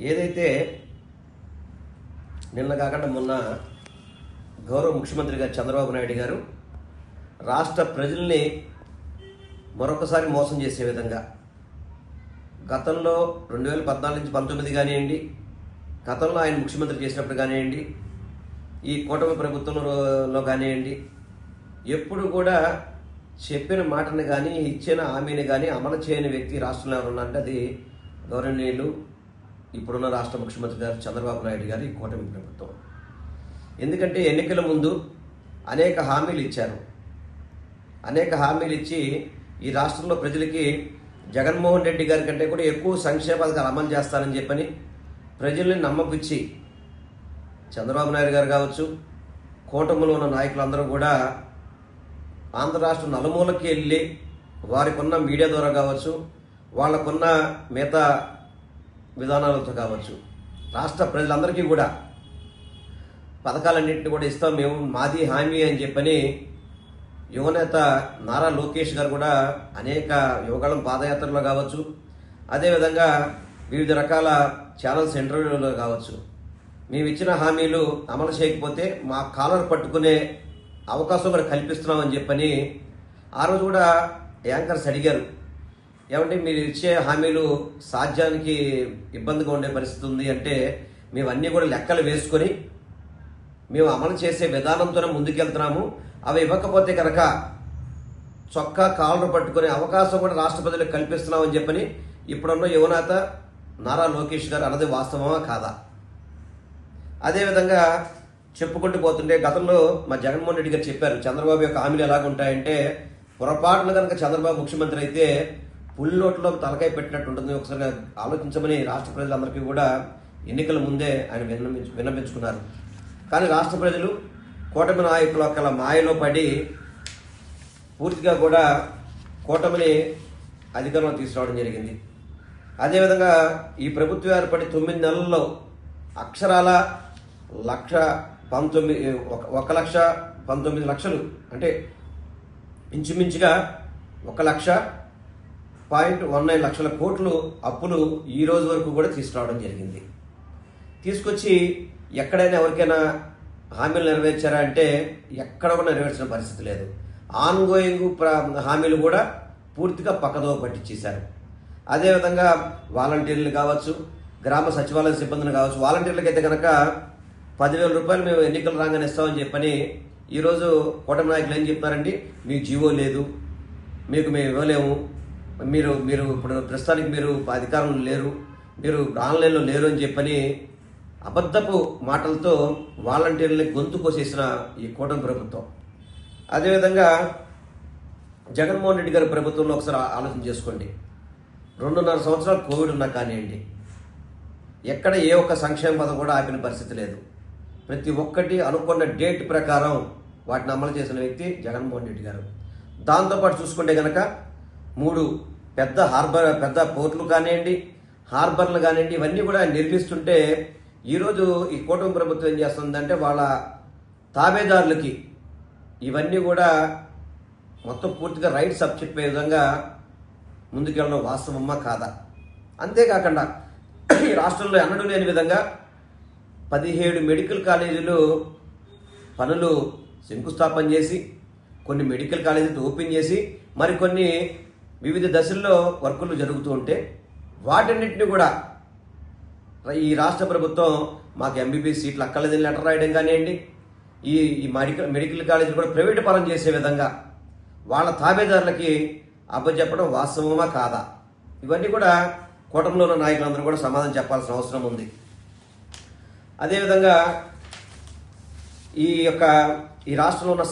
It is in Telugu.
ఏదైతే నిన్న కాకుండా మొన్న గౌరవ ముఖ్యమంత్రి చంద్రబాబు నాయుడు గారు రాష్ట్ర ప్రజల్ని మరొకసారి మోసం చేసే విధంగా గతంలో రెండు వేల పద్నాలుగు నుంచి పంతొమ్మిది కానివ్వండి గతంలో ఆయన ముఖ్యమంత్రి చేసినప్పుడు కానివ్వండి ఈ కూటమి ప్రభుత్వంలో కానివ్వండి ఎప్పుడు కూడా చెప్పిన మాటని కానీ ఇచ్చిన హామీని కానీ అమలు చేయని వ్యక్తి రాష్ట్రంలో ఎవరున్నారంటే అది గౌరవనీయులు ఇప్పుడున్న రాష్ట్ర ముఖ్యమంత్రి గారు చంద్రబాబు నాయుడు గారు ఈ కూటమి ప్రభుత్వం. ఎందుకంటే ఎన్నికల ముందు అనేక హామీలు ఇచ్చారు. అనేక హామీలు ఇచ్చి ఈ రాష్ట్రంలో ప్రజలకి జగన్మోహన్ రెడ్డి గారి కంటే కూడా ఎక్కువ సంక్షేమ పథకాలు అమలు చేస్తానని చెప్పని ప్రజల్ని నమ్మకిచ్చి చంద్రబాబు నాయుడు గారు కావచ్చు కూటమిలో ఉన్న నాయకులందరూ కూడా ఆంధ్ర రాష్ట్ర నలుమూలకి వెళ్ళి వారికి ఉన్న మీడియా ద్వారా కావచ్చు వాళ్ళకున్న మిగతా విధానాలతో కావచ్చు. రాష్ట్ర ప్రజలందరికీ కూడా పథకాలన్నింటినీ కూడా ఇస్తాం మేము. మాది హామీ అని చెప్పని యువనేత నారా లోకేష్ గారు కూడా అనేక యువకాలం పాదయాత్రలో కావచ్చు. అదేవిధంగా వివిధ రకాల ఛానల్స్ ఇంటర్వ్యూలలో కావచ్చు. మేము ఇచ్చిన హామీలు అమలు చేయకపోతే మా కాలర్ పట్టుకునే అవకాశం కూడా కల్పిస్తున్నామని చెప్పని ఆ రోజు కూడా యాంకర్స్ అడిగారు. ఏమంటే మీరు ఇచ్చే హామీలు సాధ్యానికి ఇబ్బందిగా ఉండే పరిస్థితి ఉంది అంటే మేము అన్నీ కూడా లెక్కలు వేసుకొని మేము అమలు చేసే విధానంతోనే ముందుకెళ్తున్నాము. అవి ఇవ్వకపోతే కనుక చొక్కా కాళ్ళు పట్టుకునే అవకాశం కూడా రాష్ట్ర ప్రజలకు కల్పిస్తున్నామని చెప్పని ఇప్పుడున్న యువనేత నారా లోకేష్ గారు అన్నది వాస్తవమా కాదా? అదేవిధంగా చెప్పుకుంటూ పోతుంటే గతంలో మా జగన్మోహన్ రెడ్డి గారు చెప్పారు చంద్రబాబు యొక్క హామీలు ఎలాగుంటాయంటే పొరపాటున కనుక చంద్రబాబు ముఖ్యమంత్రి అయితే పుల్లోట్లో తలకాయ పెట్టినట్టు ఉంటుంది. ఒకసారి ఆలోచించమని రాష్ట్ర ప్రజలందరికీ కూడా ఎన్నికల ముందే ఆయన విన్నపించు విన్నపించుకున్నారు. కానీ రాష్ట్ర ప్రజలు కూటమి నాయకుల ఒక మాయలో పడి పూర్తిగా కూడా కూటమిని అధికారంలో తీసుకురావడం జరిగింది. అదేవిధంగా ఈ ప్రభుత్వం ఏర్పడి తొమ్మిది నెలల్లో అక్షరాల లక్ష పంతొమ్మిది ఒక ఒక లక్ష పంతొమ్మిది లక్షలు అంటే ఇంచుమించుగా ఒక లక్ష పాయింట్ వన్ నైన్ లక్షల కోట్లు అప్పులు ఈ రోజు వరకు కూడా తీసుకురావడం జరిగింది. తీసుకొచ్చి ఎక్కడైనా ఎవరికైనా హామీలు నెరవేర్చారా అంటే ఎక్కడ కూడా నెరవేర్చిన పరిస్థితి లేదు. ఆన్ గోయింగ్ హామీలు కూడా పూర్తిగా పక్కదో పట్టించేశారు. అదేవిధంగా వాలంటీర్లు కావచ్చు గ్రామ సచివాలయ సిబ్బందిని కావచ్చు వాలంటీర్లకి అయితే కనుక పదివేల రూపాయలు మేము ఎన్నికలు రాగానే ఇస్తామని చెప్పని ఈరోజు కూటమి నాయకులు ఏం చెప్తున్నారండి మీకు జీవో లేదు మీకు మేము ఇవ్వలేము మీరు మీరు ఇప్పుడు ప్రస్తుతానికి మీరు అధికారంలో లేరు మీరు ఆన్లైన్లో లేరు అని చెప్పని అబద్ధపు మాటలతో వాలంటీర్లని గొంతు కోసేసిన ఈ కూటమి ప్రభుత్వం. అదేవిధంగా జగన్మోహన్ రెడ్డి గారి ప్రభుత్వంలో ఒకసారి ఆలోచన చేసుకోండి. రెండున్నర సంవత్సరాలు కోవిడ్ ఉన్నా కానివ్వండి. ఎక్కడ ఏ ఒక్క సంక్షేమ పదం కూడా ఆపిన పరిస్థితి లేదు. ప్రతి ఒక్కటి అనుకున్న డేట్ ప్రకారం వాటిని అమలు చేసిన వ్యక్తి జగన్మోహన్ రెడ్డి గారు. దాంతోపాటు చూసుకుంటే కనుక మూడు పెద్ద హార్బర్ పెద్ద పోర్టులు కానివ్వండి హార్బర్లు కానివ్వండి ఇవన్నీ కూడా నిర్మిస్తుంటే ఈరోజు ఈ కూటమి ప్రభుత్వం ఏం చేస్తుందంటే వాళ్ళ తాబేదారులకి ఇవన్నీ కూడా మొత్తం పూర్తిగా రైట్ సబ్జెక్ట్ అయ్యే విధంగా ముందుకెళ్ళడం వాస్తవమ్మా కాదా? అంతేకాకుండా ఈ రాష్ట్రంలో ఎన్నడూ లేని విధంగా పదిహేడు మెడికల్ కాలేజీలు పనులు శంకుస్థాపన చేసి కొన్ని మెడికల్ కాలేజీలు ఓపెన్ చేసి మరికొన్ని వివిధ దశల్లో వర్కులు జరుగుతూ ఉంటే వాటన్నిటిని కూడా ఈ రాష్ట్ర ప్రభుత్వం మాకు ఎంబీబీ సీట్లు అక్కర్లేదని లెటర్ రాయడం కానివ్వండి ఈ ఈ మెడికల్ మెడికల్ కాలేజీలు కూడా ప్రైవేట్ పరం చేసే విధంగా వాళ్ళ తాబేదారులకి అప్పచెప్పడం వాస్తవమా కాదా? ఇవన్నీ కూడా కూటమిలో ఉన్న నాయకులందరూ కూడా సమాధానం చెప్పాల్సిన అవసరం ఉంది. అదేవిధంగా ఈ యొక్క ఈ రాష్ట్రంలో ఉన్న